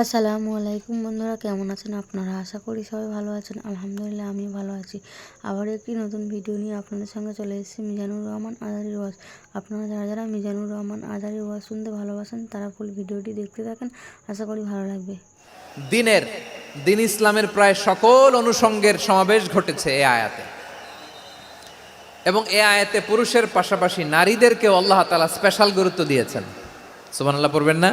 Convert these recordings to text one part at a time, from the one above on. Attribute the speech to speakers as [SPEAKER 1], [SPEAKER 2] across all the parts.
[SPEAKER 1] আসসালামু আলাইকুম বন্ধুরা, কেমন আছেন আপনারা? আশা করি সবাই ভালো আছেন। আলহামদুলিল্লাহ আমি ভালো আছি। আবার একটি নতুন ভিডিও নিয়ে আপনাদের সঙ্গে চলে এসেছি, মিজানুর রহমান আজারি ওয়াজ। আপনারা যারা যারা মিজানুর রহমান আজারি ওয়াজ শুনতে ভালোবাসেন, তারা ফুল ভিডিওটি দেখতে থাকেন। আশা করি ভালো লাগবে।
[SPEAKER 2] দিনের দিন ইসলামের প্রায় সকল অনুষঙ্গের সমাবেশ ঘটেছে এ আয়াতে। এবং এ আয়াতে পুরুষের পাশাপাশি নারীদেরকেও আল্লাহ তালা স্পেশাল গুরুত্ব দিয়েছেন। সুবহানাল্লাহ পড়বেন না?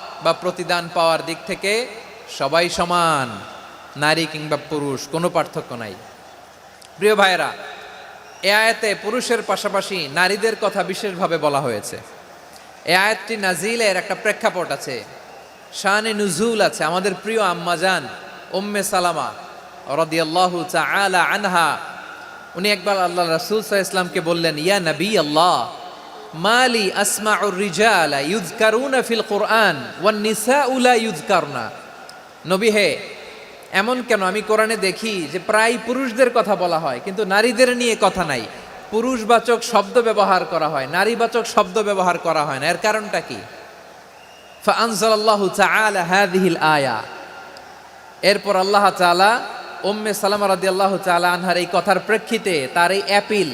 [SPEAKER 2] বা প্রতিদান পাওয়ার দিক থেকে সবাই সমান, নারী কিংবা পুরুষ, কোনো পার্থক্য নাই। প্রিয় ভাইয়েরা, এ আয়াতে পুরুষের পাশাপাশি নারীদের কথা বিশেষভাবে বলা হয়েছে। এ আয়াতটি নাজিলের একটা প্রেক্ষাপট আছে, শানে নুজুল আছে। আমাদের প্রিয় আম্মাজান উম্মে সালামা রদিয়াল্লাহু তাআলা আনহা, উনি একবার আল্লাহ রাসূল সাল্লাল্লাহু ইসলামকে বললেন, ইয়া নবী আল্লাহ মালি আসমাউর রিজালা ইউযকারুনা ফিল কোরআন ওয়ান নিসাউ লা ইউযকারনা। নবী হে, এমন কেন? আমি কোরআনে দেখি যে প্রায় পুরুষদের কথা বলা হয়, কিন্তু নারীদের নিয়ে কথা নাই। পুরুষবাচক শব্দ ব্যবহার করা হয়, নারীবাচক শব্দ ব্যবহার করা হয় না। এর কারণটা কি? আয়া। এরপর আল্লাহ তাআলা উম্মে সালামা রাদিয়াল্লাহু তাআলা আনহার এই কথার প্রেক্ষিতে তার এই appeal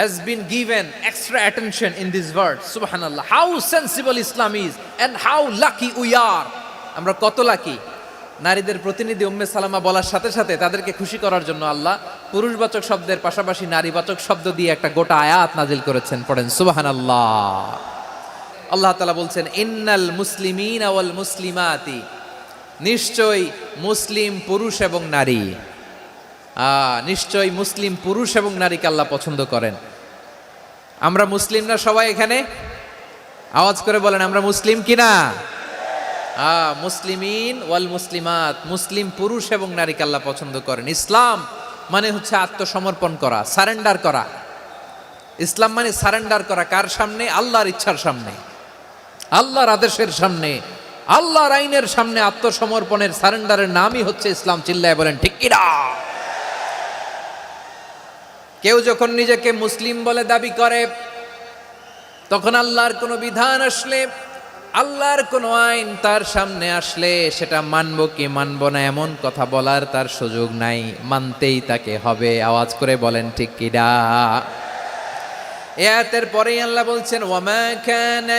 [SPEAKER 2] has been given extra attention in this verse subhanallah. How sensible islam is and how lucky we are. আমরা কত লাকি নারীদের প্রতিনিধি উম্মে সালামা বলার সাথে সাথে তাদেরকে খুশি করার জন্য আল্লাহ পুরুষবাচক শব্দের পাশাপাশি নারীবাচক শব্দ দিয়ে একটা গোটা আয়াত নাজিল করেছেন। পড়েন, সুবহানাল্লাহ। আল্লাহ তাআলা বলছেন, ইন্নাল মুসলিমিন ওয়াল মুসলিমাতি। নিশ্চয় মুসলিম পুরুষ এবং নারী। নিশ্চয়ই মুসলিম পুরুষ এবং নারীকে আল্লাহ পছন্দ করেন। আমরা মুসলিমরা সবাই এখানে? আওয়াজ করে বলেন, আমরা মুসলিম কিনা? মুসলিমিন ওয়াল মুসলিমাত। মুসলিম পুরুষ এবং নারীকে আল্লাহ পছন্দ করেন। ইসলাম মানে হচ্ছে আত্মসমর্পণ করা, সারেন্ডার করা। ইসলাম মানে সারেন্ডার করা কার সামনে? আল্লাহর ইচ্ছার সামনে। আল্লাহর আদেশের সামনে। আল্লাহর আইনের সামনে আত্মসমর্পণের, সারেন্ডারের নামই হচ্ছে ইসলাম। চিল্লায় বলেন, ঠিক কিনা? কেউ যখন নিজেকে মুসলিম বলে দাবি করে, তখন আল্লাহর কোনো বিধান আসলে, আল্লাহর কোনো আইন তার সামনে আসলে, সেটা মানব কি মানব না এমন কথা বলার তার সুযোগ নাই, মানতেই তাকে হবে, আওয়াজ করে বলেন ঠিক কিনা এ আয়াতের পরেই আল্লাহ বলছেন ওয়ামা কানা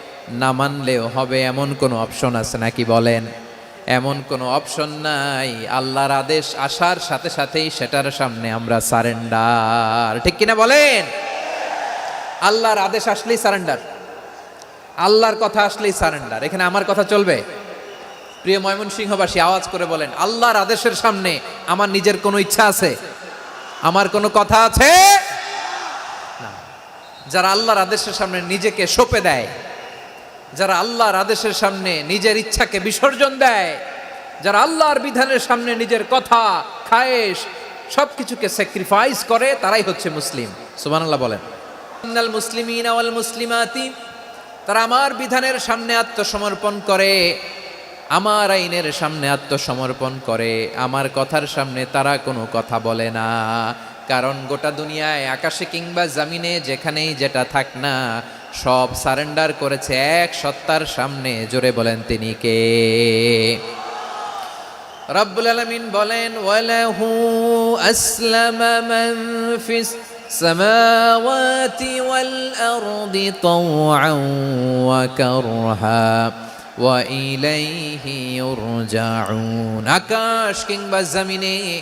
[SPEAKER 2] না মানলেও হবে এমন কোনো অপশন আছে নাকি বলেন? এমন কোনো অপশন নাই। আল্লাহর আদেশ আসার সাথে সাথেই সেটার সামনে আমরা সারেন্ডার। ঠিক কিনা বলেন? আল্লাহর আদেশ আসলেই সারেন্ডার। আল্লাহর কথা আসলেই সারেন্ডার। এখানে আমার কথা চলবে? প্রিয় ময়মনসিংহবাসী, আওয়াজ করে বলেন, আল্লাহর আদেশের সামনে আমার নিজের কোনো ইচ্ছা আছে? আমার কোনো কথা আছে? যারা আল্লাহর আদেশের সামনে নিজেকে সঁপে দেয় যারা আল্লাহর আদেশের সামনে নিজের ইচ্ছাকে বিসর্জন দেয়, যারা আল্লাহর বিধানের সামনে নিজের কথা, খায়েশ সব কিছুকে স্যাক্রিফাইস করে, তারাই হচ্ছে মুসলিম। সুবহানাল্লাহ বলেন। মুসলিমিন ওয়াল মুসলিমাতি, তারা আমার বিধানের সামনে আত্মসমর্পণ করে, আমার আইনের সামনে আত্মসমর্পণ করে, আমার কথার সামনে তারা কোনো কথা বলে না। কারণ গোটা দুনিয়ায়, আকাশে কিংবা জামিনে, যেখানেই যেটা থাক না সব সারেন্ডার করেছে এক সত্তার সামনে। জোরে বলেন তিনি কে? রব্বুল আলামিন বলেন, ওয়ালাহু আসলামা মান ফিস আরদি তাওআন ওয়া কারহা ওয়া ইলাইহি আকাশ কিংবা জমিনে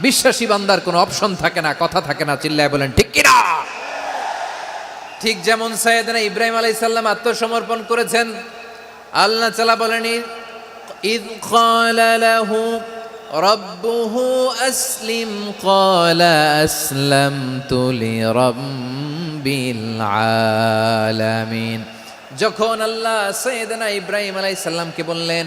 [SPEAKER 2] বিশ্বাসী বান্দার কোনো অপশন থাকে না কথা থাকে না চিল্লায় বলেন ঠিক কিনা ঠিক যেমন সৈয়দনা ইব্রাহিম আলাইহিস সালাম আত্মসমর্পণ করেছেন আল্লাহ তাআলা বলেন إذ قال له ربه أسلم قال أسلمت لرب العالمين যখন আল্লাহ সৈয়দনা ইব্রাহিম আলাইহিস সালামকে বললেন